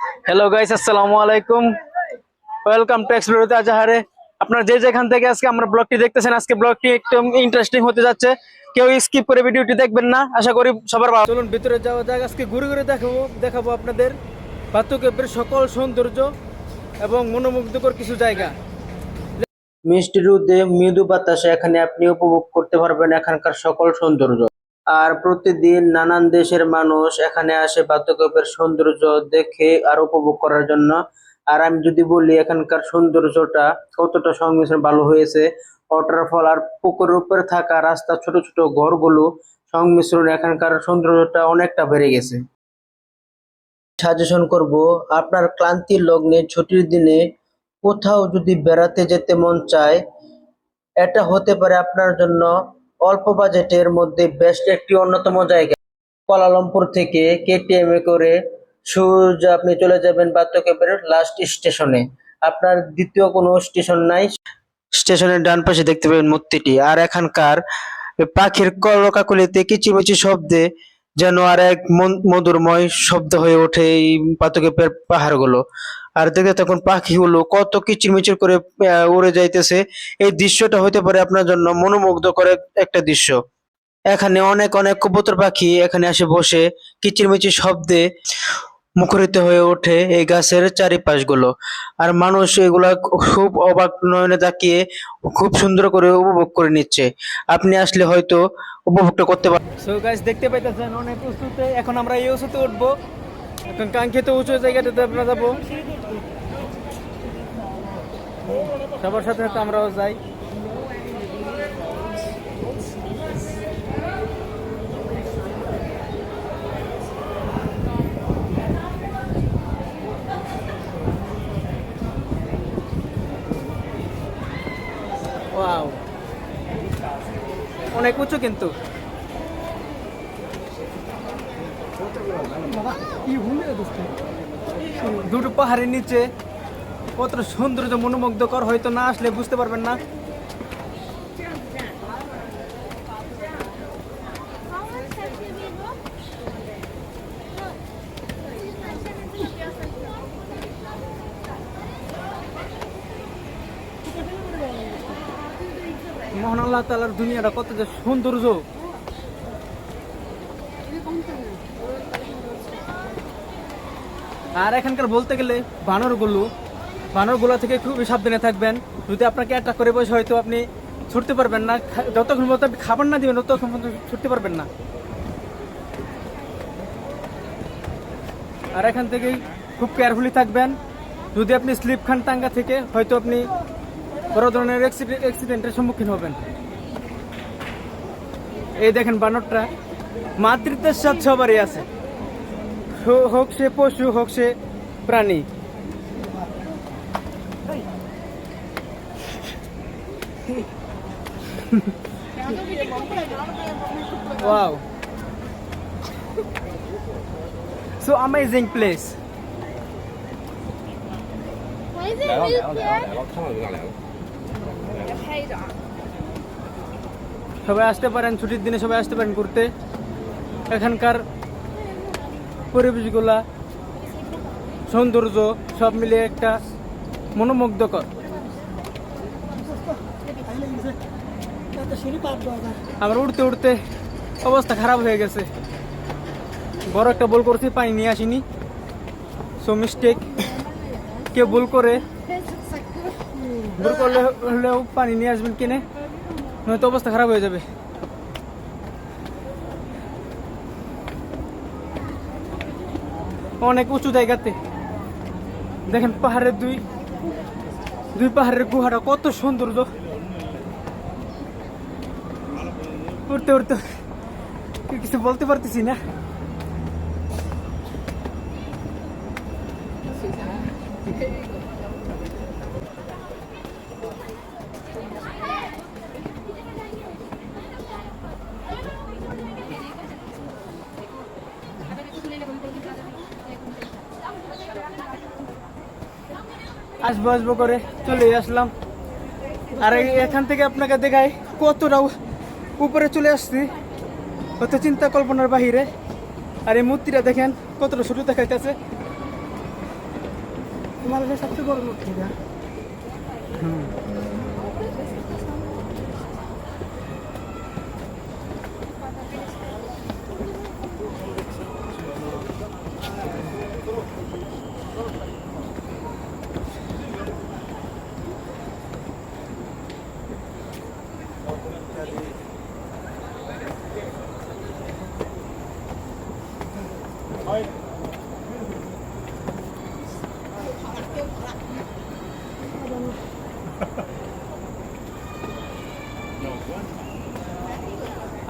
Hello guys আসসালামু আলাইকুম welcome to explore আজাহারে আপনারা যে যেখান থেকে আজকে আমরা ব্লগটি দেখতেছেন আজকে ব্লগটি একটু ইন্টারেস্টিং হতে যাচ্ছে। কেউ স্কিপ করে ভিডিওটি দেখবেন না আশা করি সবার ভালো। চলুন ভিতরে যাওয়া যাক আজকে ঘুরে ঘুরে দেখাবো দেখাবো আপনাদের বাতুকের সকল সৌন্দর্য এবং মনোমুগ্ধকর কিছু জায়গা। মিষ্টি রোদে মৃদু বাতাসে এখানে আপনি উপভোগ করতে পারবেন এখানকার সকল সৌন্দর্য। আর প্রতিদিন নানান দেশের মানুষ এখানে আসে বাতুকপের সৌন্দর্য দেখে আর উপভোগ করার জন্য। আর আমি যদি বলি, এখানকার সৌন্দর্যটা কতটা সংমিশ্রণ ভালো হয়েছে। ওয়াটারফল আর পুকুরের উপরে থাকা রাস্তা ছোট ছোট ঘরগুলো সংমিশ্রণ এখানকার সৌন্দর্যটা অনেকটা বেড়ে গেছে। সাজেশন করব, আপনার ক্লান্তির লগ্নে ছুটির দিনে কোথাও যদি বেড়াতে যেতে মন চায়, এটা হতে পারে আপনার জন্য অল্প বাজেটের মধ্যে বেস্ট একটি অন্যতম জায়গা। কুয়ালালামপুর থেকে কেটিএম এ করে সোজা আপনি চলে যাবেন বাত্যকেবের লাস্ট স্টেশনে আপনার দ্বিতীয় কোনো স্টেশন নাই। স্টেশনের ডান পাশে দেখতে পাবেন মূর্তিটি। আর এখানকার পাখির কলকাকলিতে কিচিমিচি শব্দে যেন আর এক মধুরময় শব্দ হয়ে ওঠে এই পাতকেপের পাহাড়গুলো। আর দেখে তখন পাখিগুলো কত কিচিরমিচির করে উড়ে যাইতেছে। এই দৃশ্যটা হতে পারে আপনার জন্য মনোমুগ্ধ করে একটা দৃশ্য। এখানে অনেক অনেক কবুতর পাখি এখানে এসে বসে কিচিরমিচির শব্দে মুখরিত হয়ে ওঠে এই গাছের চারিপাশগুলো। আর মানুষ এগুলা খুব অবাক নয়নে তাকিয়ে খুব সুন্দর করে উপভোগ করে নিচ্ছে। আপনি আসলে হয়তো উপভোগটা করতে পারেন সো দেখতে পাইতেছেন অনেক উঁচুতে। এখন আমরা এই উঁচুতে উঠবো। এখন কাঙ্ক্ষিত উঁচু জায়গাটাতে আমরা যাব। সবার সাথে সাথে আমরাও যাই। অনেক উঁচু কিন্তু। দুটো পাহাড়ের নিচে কত সৌন্দর্য মনোমুগ্ধকর, হয়তো না আসলে বুঝতে পারবেন না। মহান আল্লাহ তালার দুনিয়াটা কত যে সৌন্দর্য। আর এখানকার বলতে গেলে বানরগুলো বানরগুলো থেকে খুবই সাবধানে থাকবেন। যদি আপনাকে অ্যাটাক করে বসে হয়তো আপনি ছুটতে পারবেন না। যতক্ষণ মতো আপনি খাবার না দিবেন, ততক্ষণ পর্যন্ত ছুটতে পারবেন না। আর এখান থেকেই খুব কেয়ারফুলি থাকবেন। যদি আপনি স্লিপ খান টাঙ্গা থেকে, হয়তো আপনি বড় ধরনের অ্যাক্সিডেন্টের সম্মুখীন হবেন। এই দেখেন বানরটা। মাতৃত্বের সাথে সবারই আছে। হোক সে পশু, হোক সে প্রাণী। ওয়াও সো amazing প্লেস সবাই আসতে পারেন, ছুটির দিনে সবাই আসতে পারেন ঘুরতে। এখানকার পরিবেশগুলা, সৌন্দর্য সব মিলিয়ে একটা মনোমুগ্ধকর। আবার উঠতে উঠতে অবস্থা খারাপ হয়ে গেছে। বড় একটা বল করছি, পানি নিয়ে আসিনি। সো মিস্টেক কে ভুল করে, ভুল করলে হলেও পানি নিয়ে আসবেন কিনে, নয়তো অবস্থা খারাপ হয়ে যাবে। অনেক উঁচু জায়গাতে। দেখেন পাহাড়ের দুই দুই পাহাড়ের গুহাটা কত সৌন্দর্য উঠতে উঠতে কিছু বলতে পারতেছি না। আসব আসব করে চলে আসলাম। আর এখান থেকে আপনাকে দেখাই কতটা উ- উপরে চলে আসছি। কত চিন্তা কল্পনার বাহিরে। আর এই মূর্তিটা দেখেন কতটা ছোট দেখাইতেছে। সবচেয়ে বড় মূর্তিটা? এটা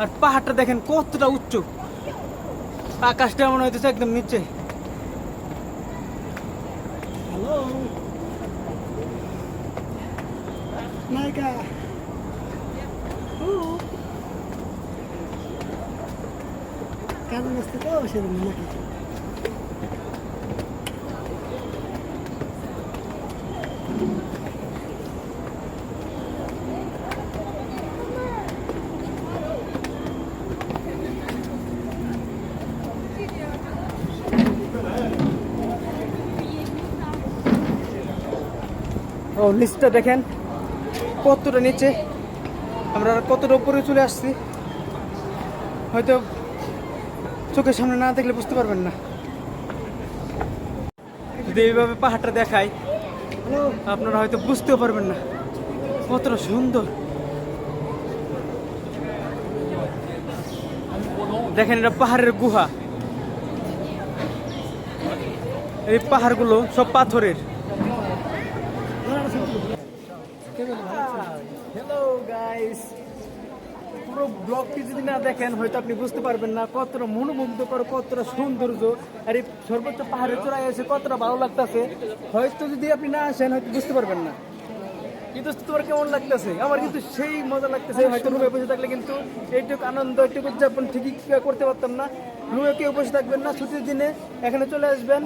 আর পাহাড়টা দেখেন কতটা উচ্চ। আকাশটা মনে হইতেছে একদম নিচে। হ্যালো নায়িকা। ব্যস্ত তো? সেরকম নাকি? ও নিচটা দেখেন। কতটা নিচে? আমরা কতটা উপরে চলে আসছি? হয়তো চোখের সামনে না দেখলে বুঝতে পারবেন না। যদি এইভাবে পাহাড়টা দেখাই আপনারা হয়তো বুঝতেও পারবেন না। কতটা সুন্দর। দেখেন এটা পাহাড়ের গুহা। এই পাহাড়গুলো সব পাথরের। হ্যালো গাইস পুরো ব্লগটি যদি না দেখেন, হয়তো আপনি বুঝতে পারবেন না কতটা মনোমুগ্ধকর, কতটা সৌন্দর্য। আর এই সর্বোচ্চ পাহাড়ে চড়াই এসে কতটা ভালো লাগতেছে, হয়তো যদি আপনি না আসেন, হয়তো বুঝতে পারবেন না। কিন্তু তোমার কেমন লাগতেছে? আমার কিন্তু সেই মজা লাগতেছে, হয়তো রুমে বসে থাকলে কিন্তু এইটুকু আনন্দ, এইটুকু উদযাপন ঠিকই করতে পারতাম না। রুমে কেউ বসে থাকবেন না, ছুটির দিনে। এখানে চলে আসবেন।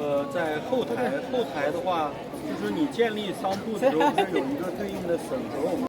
呃，在后台后台的话，就是你建立商铺的时候，不是有一个对应的审核我们。